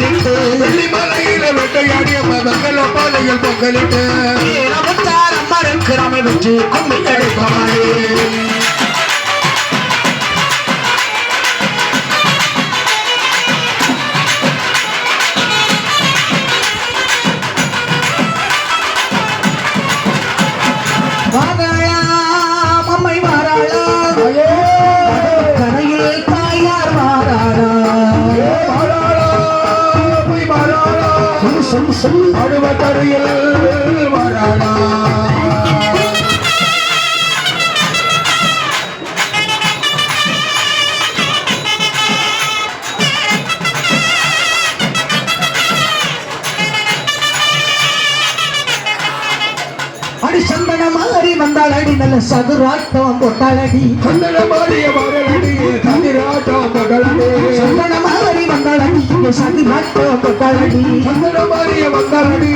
பொங்கலிட்டு. வெள்ளிமலையில வெட்டையாடிய மங்கள பாதையில் பொங்கலிட்டு. நமத்தார் அம்மருக்கு நாம வெற்றி கும்மி அடிப்பமாறு சொல் சொல் அடி சந்தன மாதிரி வந்தாள் அடி நல்ல சதுராட்டம் போட்டாளடி. கண்ணன மாறிய மகளடி, இங்க சதுராட்டம் போட்டாளடி கண்ணன மாறிய மகளடி.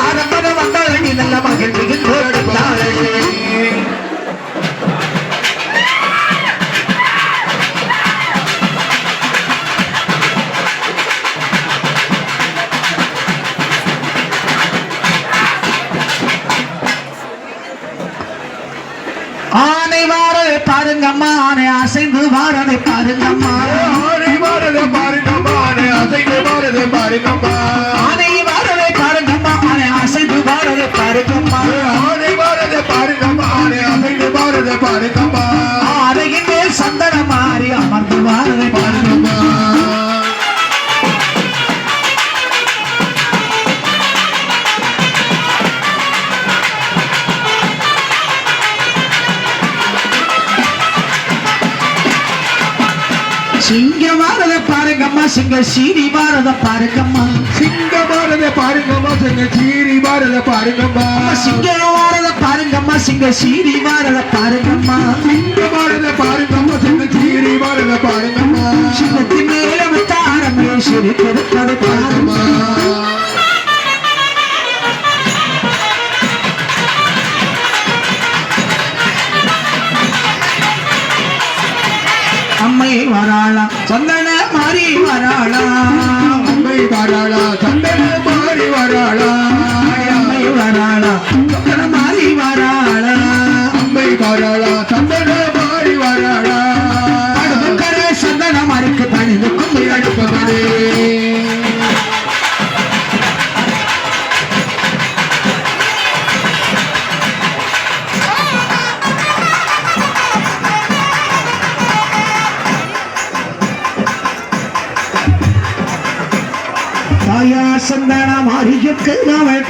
ஆரம்பர வந்தாள் அடி நல்ல மகள் மிகுந்தோடுத்தாளடி அசைந்து மாறதை பாருங்கம்மா. ஆனை வாரதை பாருங்கம்மா ஆனை அசைந்து வாரதை பாருங்கம்மா ஆனை மாறதை பாருங்கம்மா, ஆனை அசைந்து மாறதை பாருங்கம்மா. சிங்க வாரதை பாருங்கம்மா சிங்க சீரி வாரதை பாருங்கம்மா. சிங்க பாரத பாருங்கம்மா சிங்க சீரி பாரத பாருங்கம்மா. சிங்க வாரதை பாருங்கம்மா சிங்க சீரி வாரதை பாருங்கம்மா. சிங்க பாரத பாருங்கம்மா சிங்க சீரி பாரத பாருங்கம்மா. சிங்கத்தின் மேல வச்சாரமே சிரி கொடுத்தது அம்மை வராளா சந்தன மாறி வராளா அம்மை வராளா சந்தன மாறி வராளா அம்மை வராளா. தாயா சந்தன மாறிக்கு அவள்